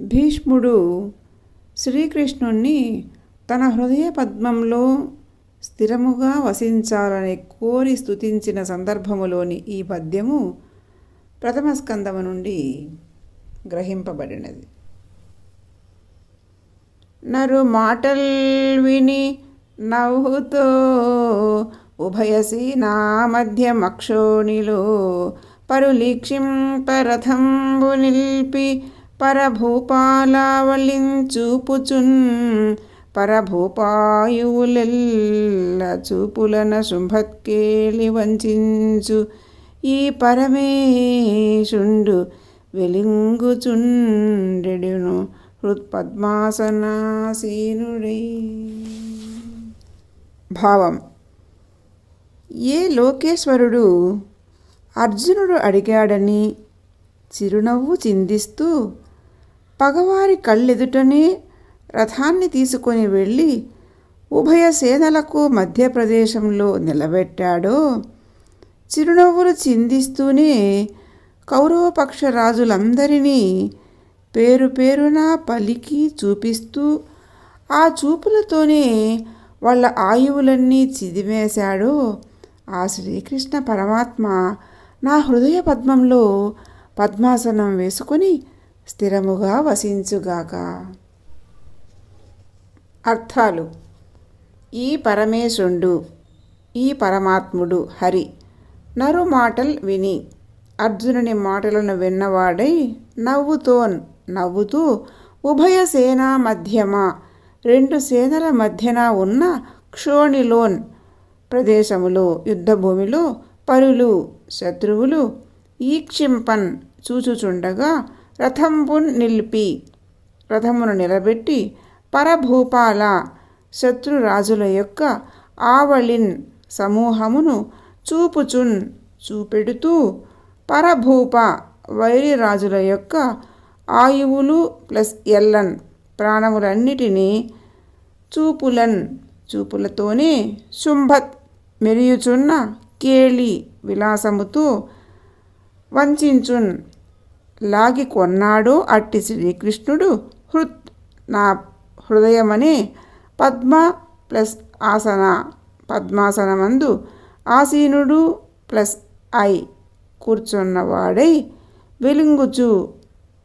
భీష్ముడు శ్రీకృష్ణుణ్ణి తన హృదయ పద్మంలో స్థిరముగా వసించాలని కోరి స్తుతించిన సందర్భములోని ఈ పద్యము ప్రథమ స్కందము నుండి గ్రహింపబడినది. నరు మాటల్ విని నవ్వుతో ఉభయసీనా మధ్య మక్షోణిలో పరులీక్షింపరథంబు నిల్పి పరభూపాలావళించూపుచున్ పరభూపాయువులెల్ల చూపులన శుంభత్కేలి వంచించు. ఈ పరమేశుండు వెలింగుచుండెడును హృత్పద్మాసనాసీనుడై. భావం. ఏ లోకేశ్వరుడు అర్జునుడు అడిగాడని చిరునవ్వు చిందిస్తూ పగవారి కళ్ళెదుటనే రథాన్ని తీసుకొని వెళ్ళి ఉభయ సేనలకు మధ్యప్రదేశంలో నిలబెట్టాడో. చిరునవ్వులు చిందిస్తూనే కౌరవపక్ష రాజులందరినీ పేరు పేరున పలికి చూపిస్తూ ఆ చూపులతోనే వాళ్ళ ఆయువులన్నీ చిదిమేశాడో. ఆ శ్రీకృష్ణ పరమాత్మ నా హృదయ పద్మంలో పద్మాసనం వేసుకొని స్థిరముగా వసించుగాక. అర్థాలు. ఈ పరమేశుండు ఈ పరమాత్ముడు హరి. నరు మాటల్ విని అర్జునుని మాటలను విన్నవాడై నవ్వుతోన్ నవ్వుతూ ఉభయ సేనా మధ్యమ? రెండు సేనల మధ్యన ఉన్న క్షోణిలోన్ ప్రదేశములో యుద్ధభూమిలో పరులు శత్రువులు ఈక్షింపన్ చూచుచుండగా రథంబున్ నిలిపి రథమును నిలబెట్టి పరభూపాల శత్రురాజుల యొక్క ఆవళిన్ సమూహమును చూపుచున్ చూపెడుతూ పరభూప వైరిరాజుల యొక్క ఆయువులు ప్లస్ ఎల్లన్ ప్రాణములన్నిటినీ చూపులన్ చూపులతోనే శుంభత్ మెరియుచున్న కేళి విలాసముతో వంచున్ లాగి కొన్నాడు అట్టి శ్రీకృష్ణుడు హృత్ నా హృదయమని పద్మ ప్లస్ ఆసన పద్మాసనమందు ఆసీనుడు ప్లస్ ఐ కూర్చున్నవాడై వెలుంగుచు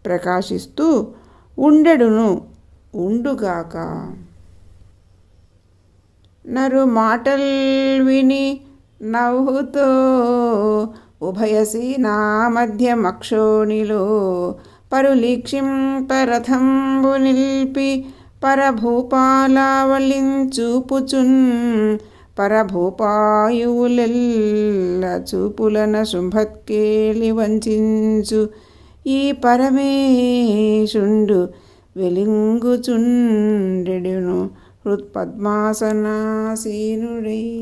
ప్రకాశిస్తూ ఉండెడును ఉండుగాక. నరు మాటల్ విని నవ్వుతో ఉభయసీనా మధ్య మక్షోణిలో పరులీక్షింపరథంబు నిల్పి. పరభూపాలావళించూపుచున్. పరభూపాయువులెల్ల చూపులన శుంభత్కేళి వంచించు. ఈ పరమేశుండు వెలింగుచుండెడును హృత్పద్మాసనాసీనుడై.